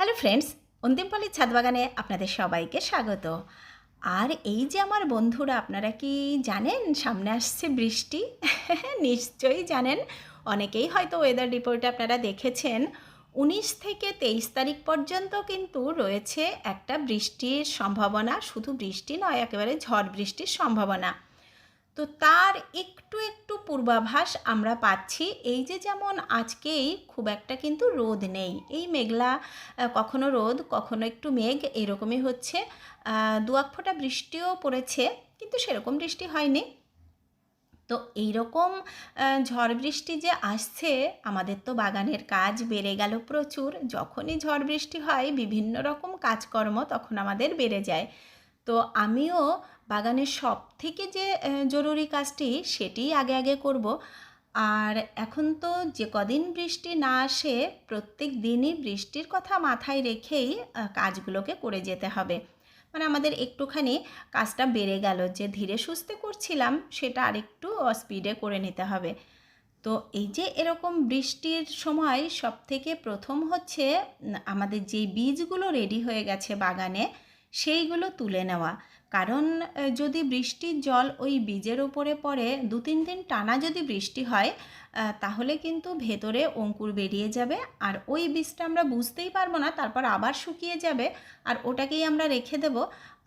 Hello friends, অন্তিমপালির ছাদ বাগানে আপনাদের সবাইকে স্বাগত। আর এই যে আমার বন্ধুরা, আপনারা কি জানেন? সামনে আসছে বৃষ্টি। নিশ্চয়ই জানেন। অনেকেই হয়তো ওয়েদার রিপোর্টে আপনারা দেখেছেন। উনিশ থেকে তেইশ তারিখ পর্যন্ত কিন্তু রয়েছে একটা বৃষ্টির সম্ভাবনা। শুধু বৃষ্টি নয়, একেবারে ঝড় বৃষ্টির সম্ভাবনা। তো তার একটু একটু পূর্বাভাস আমরা পাচ্ছি। এই যে যেমন আজকেই খুব একটা কিন্তু রোদ নেই। এই মেঘলা কখনো রোদ, কখনো একটু মেঘ, এরকমই হচ্ছে। দু এক ফোঁটা বৃষ্টিও পড়েছে, কিন্তু সেরকম বৃষ্টি হয়নি। তো এইরকম ঝড় বৃষ্টি যে আসছে, আমাদের তো বাগানের কাজ বেড়ে গেল প্রচুর। যখনই ঝড় বৃষ্টি হয়, বিভিন্ন রকম কাজকর্ম তখন আমাদের বেড়ে যায়। তো আমিও বাগানের সব থেকে যে জরুরি কাজটি সেটি আগে আগে করব। আর এখন তো যে কদিন বৃষ্টি না আসে, প্রত্যেক দিনই বৃষ্টির কথা মাথায় রেখেই কাজগুলোকে করে যেতে হবে। মানে আমাদের একটুখানি কাজটা বেড়ে গেল, যে ধীরে সুস্থে করছিলাম সেটা আরেকটু স্পিডে করে নিতে হবে। তো এই যে এরকম বৃষ্টির সময় সব থেকে প্রথম হচ্ছে আমাদের যেই বীজগুলো রেডি হয়ে গেছে বাগানে সেইগুলো তুলে নেওয়া। কারণ যদি বৃষ্টির জল ওই বীজের ওপরে পড়ে দু তিন দিন টানা যদি বৃষ্টি হয় তাহলে কিন্তু ভেতরে অঙ্কুর বেরিয়ে যাবে। আর ওই বীজটা আমরা বুঝতেই পারব না, তারপর আবার শুকিয়ে যাবে আর ওটাকেই আমরা রেখে দেব।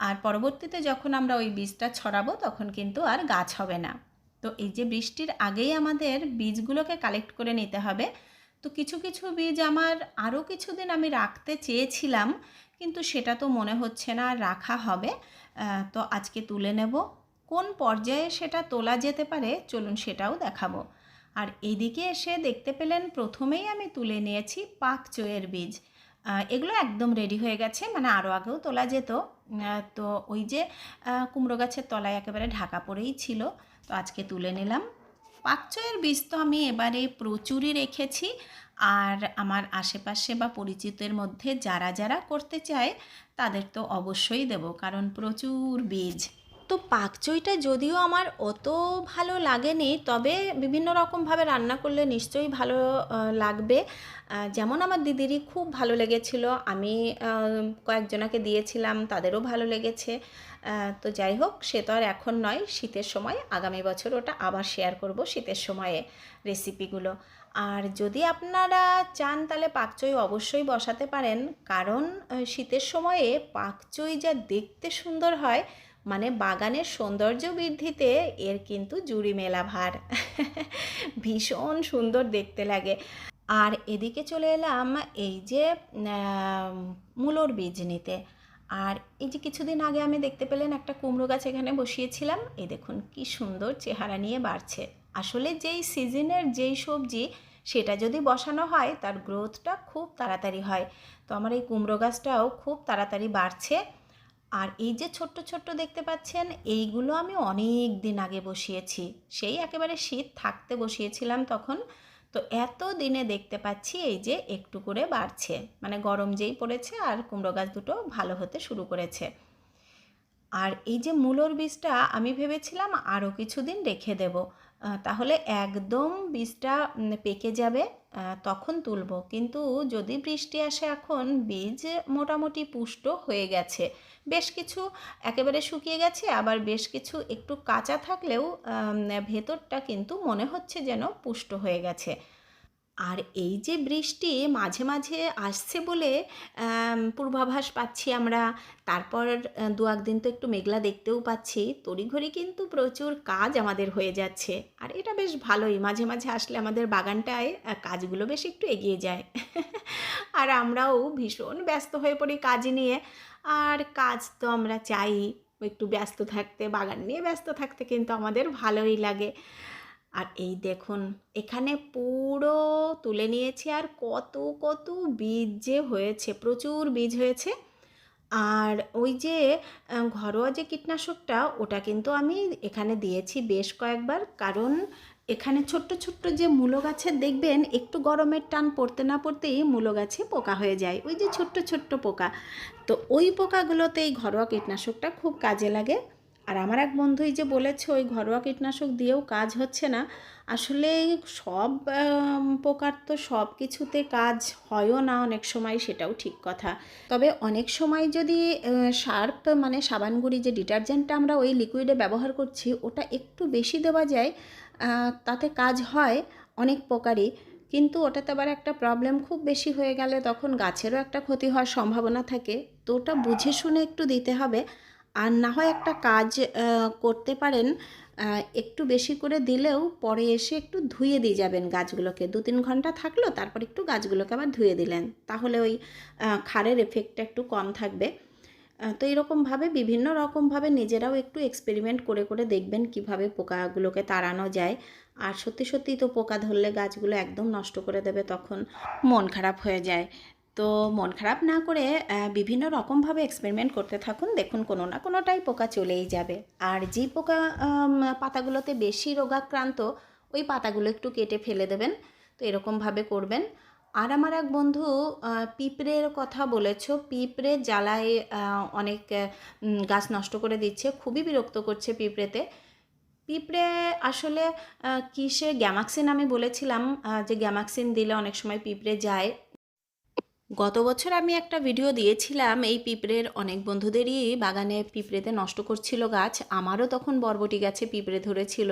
আর পরবর্তীতে যখন আমরা ওই বীজটা ছড়াবো, তখন কিন্তু আর গাছ হবে না। তো এই যে বৃষ্টির আগেই আমাদের বীজগুলোকে কালেক্ট করে নিতে হবে। তো কিছু কিছু বীজ আমার আরও কিছুদিন আমি রাখতে চেয়েছিলাম কিন্তু সেটা তো মনে হচ্ছে না রাখা হবে। তো আজকে তুলে নেব। কোন পর্যায়ে সেটা তোলা যেতে পারে চলুন সেটাও দেখাবো। আর এদিকে এসে দেখতে পেলেন, প্রথমেই আমি তুলে নিয়েছি পাক চইয়ের বীজ। এগুলো একদম রেডি হয়ে গেছে মানে আরও আগেও তোলা যেত। তো ওই যে কুমড়ো গাছের তলায় একেবারে ঢাকা পড়েই ছিল। তো আজকে তুলে নিলাম। পাকচয়ের বীজ তো আমি এবারে প্রচুরই রেখেছি। আর আমার আশেপাশে বা পরিচিতের মধ্যে যারা যারা করতে চায়, তাদের তো অবশ্যই দেব, কারণ প্রচুর বীজ। তো পাকচইটা যদিও আমার অত ভালো লাগেনি, তবে বিভিন্ন রকমভাবে রান্না করলে নিশ্চয়ই ভালো লাগবে। যেমন আমার দিদিরই খুব ভালো লেগেছিল, আমি কয়েকজনাকে দিয়েছিলাম, তাদেরও ভালো লেগেছে। তো যাই হোক, সে তো আর এখন নয়, শীতের সময়। আগামী বছর ওটা আবার শেয়ার করব শীতের সময়ে রেসিপিগুলো আর যদি আপনারা চান তাহলে পাকচই অবশ্যই বসাতে পারেন। কারণ শীতের সময়ে পাকচই যা দেখতে সুন্দর হয় মানে বাগানের সৌন্দর্য বৃদ্ধিতে এর কিন্তু জুড়ি মেলা ভার। ভীষণ সুন্দর দেখতে লাগে। আর এদিকে চলে এলাম এই যে মূলোর বীজ নিতে। আর এই যে কিছুদিন আগে আমি দেখতে পেলেন একটা কুমড়ো গাছ এখানে বসিয়েছিলাম এই দেখুন কি সুন্দর চেহারা নিয়ে বাড়ছে। আসলে যেই সিজনের যেই সবজি, সেটা যদি বসানো হয়, তার গ্রোথটা খুব তাড়াতাড়ি হয়। তো আমার এই কুমড়ো গাছটাও খুব তাড়াতাড়ি বাড়ছে। আর এই যে ছোট্ট ছোট্ট দেখতে পাচ্ছেন, এইগুলো আমি অনেক দিন আগে বসিয়েছি। সেই একেবারে শীত থাকতে বসিয়েছিলাম তখন। তো এত দিনে দেখতে পাচ্ছি এই যে একটু করে বাড়ছে। মানে গরম যেই পড়েছে আর কুমড়ো গাছ দুটো ভালো হতে শুরু করেছে। আর এই যে মূলোর বীজটা আমি ভেবেছিলাম আরও কিছুদিন রেখে দেব। তাহলে একদম বীজটা পেকে যাবে তখন তুলব। কিন্তু যদি বৃষ্টি আসে এখন, বীজ মোটামুটি পুষ্ট হয়ে গেছে। বেশ কিছু একেবারে শুকিয়ে গেছে, আবার বেশ কিছু একটু কাঁচা থাকলেও ভেতরটা কিন্তু মনে হচ্ছে যেন পুষ্ট হয়ে গেছে। আর এই যে বৃষ্টি মাঝে মাঝে আসছে বলে পূর্বাভাস পাচ্ছি আমরা। তারপর দু একদিন তো একটু মেঘলা দেখতেও পাচ্ছি। তড়িঘড়ি কিন্তু প্রচুর কাজ আমাদের হয়ে যাচ্ছে। আর এটা বেশ ভালোই। মাঝে মাঝে আসলে আমাদের বাগানটায় কাজগুলো বেশ একটু এগিয়ে যায়। আর আমরাও ভীষণ ব্যস্ত হয়ে পড়ি কাজ নিয়ে। আর কাজ তো আমরা চাই, একটু ব্যস্ত থাকতে, বাগান নিয়ে ব্যস্ত থাকতে কিন্তু আমাদের ভালোই লাগে। আর এই দেখুন, এখানে পুরো তুলে নিয়েছি আর কত কত বীজ যে হয়েছে, প্রচুর বীজ হয়েছে। আর ওই যে ঘরোয়া যে কীটনাশকটা, ওটা কিন্তু আমি এখানে দিয়েছি বেশ কয়েকবার। কারণ এখানে ছোট্ট ছোট্ট যে মূলো গাছের দেখবেন, একটু গরমের টান পড়তে না পড়তেই মূলো গাছে পোকা হয়ে যায়। ওই যে ছোট্ট ছোট্ট পোকা। তো ওই পোকাগুলোতে এই ঘরোয়া কীটনাশকটা খুব কাজে লাগে। আর আমার এক বন্ধুই যে বলেছে, ওই ঘরোয়া কীটনাশক দিয়েও কাজ হচ্ছে না। আসলে সব প্রকার তো সব কিছুতে কাজ হয়ও না অনেক সময়, সেটাও ঠিক কথা। তবে অনেক সময় যদি শার্প মানে সাবান গুঁড়ি যে ডিটারজেন্টটা আমরা ওই লিকুইডে ব্যবহার করছি, ওটা একটু বেশি দেওয়া যায় তাতে কাজ হয় অনেক প্রকারই। কিন্তু ওটাতে আবার একটা প্রবলেম খুব বেশি হয়ে গেলে তখন গাছেরও একটা ক্ষতি হওয়ার সম্ভাবনা থাকে। তো ওটা বুঝে শুনে একটু দিতে হবে। আর না হয় একটা কাজ করতে পারেন একটু বেশি করে দিলেও পরে এসে একটু ধুয়ে দিয়ে যাবেন গাছগুলোকে। দু তিন ঘণ্টা থাকল, তারপর একটু গাছগুলোকে আবার ধুয়ে দিলেন। তাহলে ওই খারের এফেক্টটা একটু কম থাকবে। তো এরকমভাবে বিভিন্ন রকমভাবে নিজেরাও একটু এক্সপেরিমেন্ট করে করে দেখবেন কীভাবে পোকাগুলোকে তাড়ানো যায়। আর সত্যি সত্যি তো পোকা ধরলে গাছগুলো একদম নষ্ট করে দেবে, তখন মন খারাপ হয়ে যায়। তো মন খারাপ না করে বিভিন্ন রকমভাবে এক্সপেরিমেন্ট করতে থাকুন। দেখুন কোনো না কোনোটাই পোকা চলেই যাবে। আর যে পোকা পাতাগুলোতে বেশি রোগাক্রান্ত, ওই পাতাগুলো একটু কেটে ফেলে দেবেন। তো এরকমভাবে করবেন। আর আমার এক বন্ধু পিঁপড়ের কথা বলেছ। পিঁপড়ে জ্বালায় অনেক গাছ নষ্ট করে দিচ্ছে। খুবই বিরক্ত করছে পিঁপড়েতে। পিঁপড়ে আসলে কিসে গ্যামাক্সিন আমি বলেছিলাম যে গ্যামাক্সিন দিলে অনেক সময় পিঁপড়ে যায়। গত বছর আমি একটা ভিডিও দিয়েছিলাম, এই পিঁপড়ের অনেক বন্ধুদেরই বাগানে পিঁপড়েতে নষ্ট করছিল গাছ, আমারও তখন বরবটি গাছে পিঁপড়ে ধরেছিল।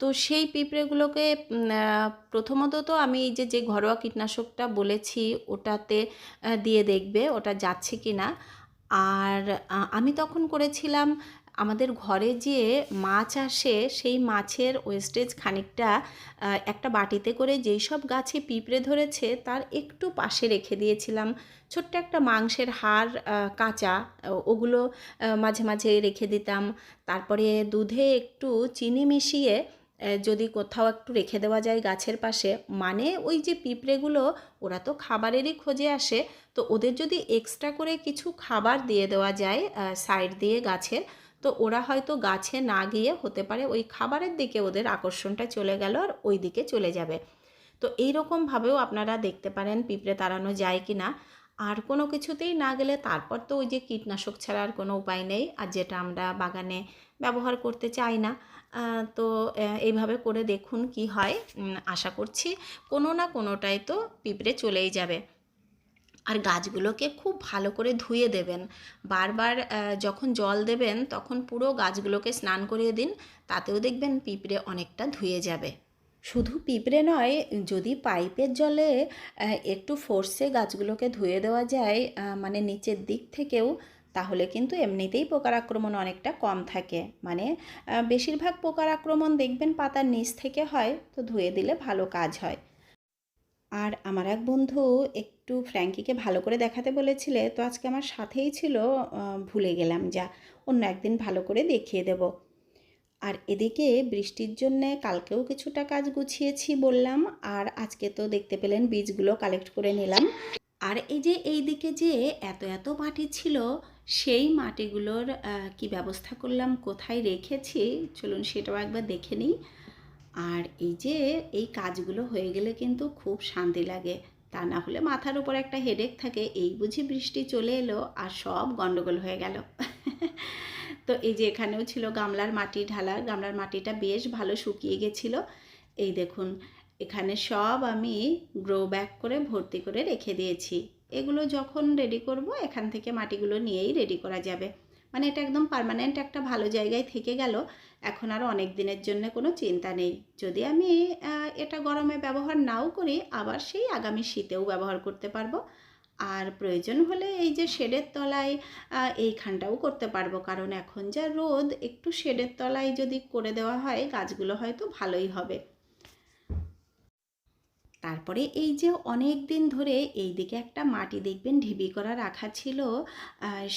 তো সেই পিঁপড়েগুলোকে প্রথমত তো আমি এই যে যে ঘরোয়া কীটনাশকটা বলেছি, ওটাতে দিয়ে দেখবে ওটা যাচ্ছে কি না আর আমি তখন করেছিলাম আমাদের ঘরে যে মাছ আসে, সেই মাছের ওয়েস্টেজ খানিকটা একটা বাটিতে করে যেই সব গাছে পিঁপড়ে ধরেছে, তার একটু পাশে রেখে দিয়েছিলাম। ছোট্ট একটা মাংসের হাড় কাঁচা, ওগুলো মাঝে মাঝে রেখে দিতাম। তারপরে দুধে একটু চিনি মিশিয়ে যদি কোথাও একটু রেখে দেওয়া যায় গাছের পাশে মানে ওই যে পিঁপড়েগুলো, ওরা তো খাবারেরই খোঁজে আসে। তো ওদের যদি এক্সট্রা করে কিছু খাবার দিয়ে দেওয়া যায় সাইড দিয়ে গাছের তো ওরা হয়তো গাছে না গিয়ে হতে পারে ওই খাবারের দিকে ওদের আকর্ষণটা চলে গেল আর ওই দিকে চলে যাবে। তো এই রকমভাবেও আপনারা দেখতে পারেন পিঁপড়ে তাড়ানো যায় কি না। আর কোনো কিছুতেই না গেলে তারপর তো ওই যে কীটনাশক ছাড়া আর কোনো উপায় নেই আর যেটা আমরা বাগানে ব্যবহার করতে চাই না। তো এইভাবে করে দেখুন কি হয়। আশা করছি কোনো না কোনোটাই তো পিঁপড়ে চলেই যাবে। আর গাছগুলোকে খুব ভালো করে ধুয়ে দেবেন। বারবার যখন জল দেবেন, তখন পুরো গাছগুলোকে স্নান করিয়ে দিন, তাতেও দেখবেন পিঁপড়ে অনেকটা ধুয়ে যাবে। শুধু পিঁপড়ে নয়, যদি পাইপের জলে একটু ফোর্সে গাছগুলোকে ধুয়ে দেওয়া যায় মানে নিচের দিক থেকেও, তাহলে কিন্তু এমনিতেই পোকার আক্রমণ অনেকটা কম থাকে। মানে বেশিরভাগ পোকার আক্রমণ দেখবেন পাতার নিচ থেকে হয়, তো ধুয়ে দিলে ভালো কাজ হয়। আর আমার এক বন্ধু একটু ফ্র্যাঙ্কিকে ভালো করে দেখাতে বলেছিলে, তো আজকে আমার সাথেই ছিল ভুলে গেলাম, যা, অন্য একদিন ভালো করে দেখিয়ে দেব। আর এদিকে বৃষ্টির জন্যে কালকেও কিছুটা কাজ গুছিয়েছি বললাম, আর আজকে তো দেখতে পেলেন বীজগুলো কালেক্ট করে নিলাম। আর এই যে এই দিকে যে এত এত মাটি ছিল, সেই মাটিগুলোর কি ব্যবস্থা করলাম, কোথায় রেখেছি, চলুন সেটাও একবার দেখে নিই। আর এই যে এই কাজগুলো হয়ে গেলে কিন্তু খুব শান্তি লাগে। তা না হলে মাথার উপর একটা হেডেক থাকে। এই বুঝি বৃষ্টি চলে এলো আর সব গন্ডগোল হয়ে গেল। তো এই যে এখানেও ছিল গামলার মাটি ঢালা। গামলার মাটিটা বেশ ভালো শুকিয়ে গেছিল। এই দেখুন, এখানে সব আমি গ্রো ব্যাক করে ভর্তি করে রেখে দিয়েছি। এগুলো যখন রেডি করব, এখান থেকে মাটিগুলো নিয়েই রেডি করা যাবে। মানে এটা একদম পারমানেন্ট একটা ভালো জায়গায় থেকে গেল। এখন আর অনেক দিনের জন্য কোনো চিন্তা নেই। যদি আমি এটা গরমে ব্যবহার নাও করি, আবার সেই আগামী শীতেও ব্যবহার করতে পারব। আর প্রয়োজন হলে এই যে শেডের তলায় এইখানটাও করতে পারব। কারণ এখন যা রোদ, একটু শেডের তলায় যদি করে দেওয়া হয়, গাছগুলো হয়তো ভালোই হবে। তারপরে এই যে অনেক দিন ধরে এই দিকে একটা মাটি দেখবেন ঢিবি করা রাখা ছিল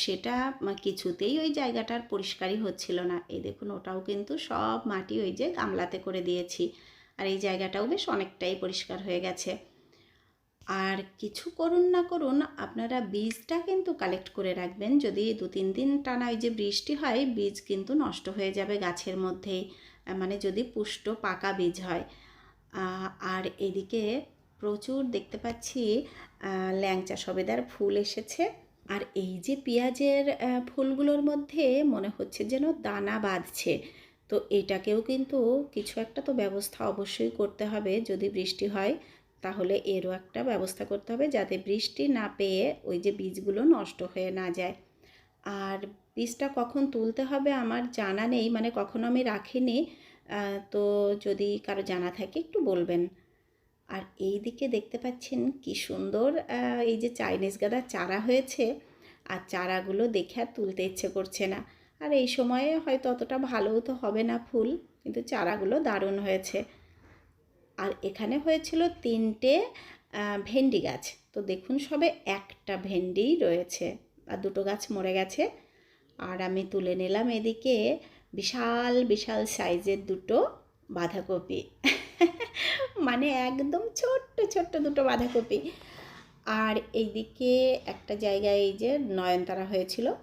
সেটা কিছুতেই ওই জায়গাটার পরিষ্কারই হচ্ছিল না। এই দেখুন, ওটাও কিন্তু সব মাটি ওই যে গামলাতে করে দিয়েছি। আর এই জায়গাটাও বেশ অনেকটাই পরিষ্কার হয়ে গেছে। আর কিছু করুন না করুন, আপনারা বীজটা কিন্তু কালেক্ট করে রাখবেন। যদি দু তিন দিন টানা ওই যে বৃষ্টি হয়, বীজ কিন্তু নষ্ট হয়ে যাবে গাছের মধ্যেই। মানে যদি পুষ্ট পাকা বীজ হয়। আর এদিকে প্রচুর দেখতে পাচ্ছি ল্যাংচা সবেদার ফুল এসেছে। আর এই যে পেঁয়াজের ফুলগুলোর মধ্যে মনে হচ্ছে যেন দানা বাঁধছে। তো এটাকেও কিন্তু কিছু একটা তো ব্যবস্থা অবশ্যই করতে হবে যদি বৃষ্টি হয়। তাহলে এরও একটা ব্যবস্থা করতে হবে যাতে বৃষ্টি না পেয়ে ওই যে বীজগুলো নষ্ট হয়ে না যায়। আর বীজটা কখন তুলতে হবে আমার জানা নেই মানে কখনো আমি রাখিনি। তো যদি কারও জানা থাকে একটু বলবেন। আর এই দিকে দেখতে পাচ্ছেন কি সুন্দর এই যে চাইনিজ গাঁদার চারা হয়েছে, আর চারাগুলো দেখে আর তুলতে ইচ্ছে করছে না। আর এই সময়ে হয়তো অতটা ভালোও তো হবে না ফুল, কিন্তু চারাগুলো দারুণ হয়েছে। আর এখানে হয়েছিল তিনটে ভেন্ডি গাছ। তো দেখুন সবে একটা ভেন্ডিই রয়েছে, আর দুটো গাছ মরে গেছে। আর আমি তুলে নিলাম এদিকে বিশাল বিশাল সাইজের দুটো বাঁধাকপি। মানে একদম ছোট্ট ছোট্ট দুটো বাঁধাকপি। আর এইদিকে একটা জায়গায় এই যে নয়নতারা হয়েছিল।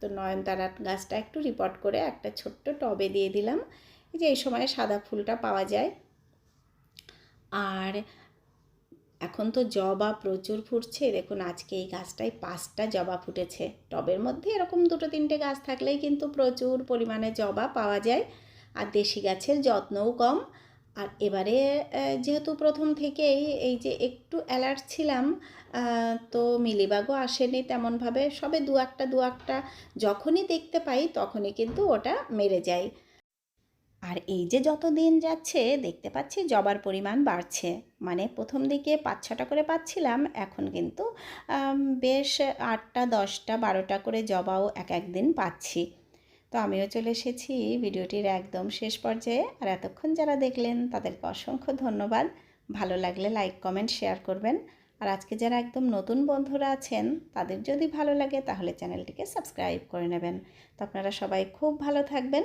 তো নয়নতারা গাছটা একটু রিপোর্ট করে একটা ছোট্ট টবে দিয়ে দিলাম। এই যে এই সময় সাদা ফুলটা পাওয়া যায়। আর এখন তো জবা প্রচুর ফুটছে। দেখুন, আজকে এই গাছটায় পাঁচটা জবা ফুটেছে। টবের মধ্যে এরকম দুটো তিনটে গাছ থাকলেই কিন্তু প্রচুর পরিমাণে জবা পাওয়া যায়। আর দেশি গাছের যত্নও কম। আর এবারে যেহেতু প্রথম থেকেই এই যে একটু অ্যালার্ট ছিলাম তো মিলিবাগও আসেনি তেমনভাবে। সবে দু একটা দু একটা যখনই দেখতে পাই, তখনই কিন্তু ওটা মেরে যায়। আর এই যে যত দিন যাচ্ছে, দেখতে পাচ্ছি জবার পরিমাণ বাড়ছে। মানে প্রথম দিকে পাঁচ, ছটা করে পাচ্ছিলাম, এখন কিন্তু বেশ আটটা, দশটা, বারোটা করে জবাও এক এক দিন পাচ্ছি। তো আমিও চলে এসেছি ভিডিওটির একদম শেষ পর্যায়ে। আর এতক্ষণ যারা দেখলেন, তাদেরকে অসংখ্য ধন্যবাদ। ভালো লাগলে লাইক, কমেন্ট, শেয়ার করবেন। আর আজকে যারা একদম নতুন বন্ধুরা আছেন, তাদের যদি ভালো লাগে, তাহলে চ্যানেলটিকে সাবস্ক্রাইব করে নেবেন। তো আপনারা সবাই খুব ভালো থাকবেন।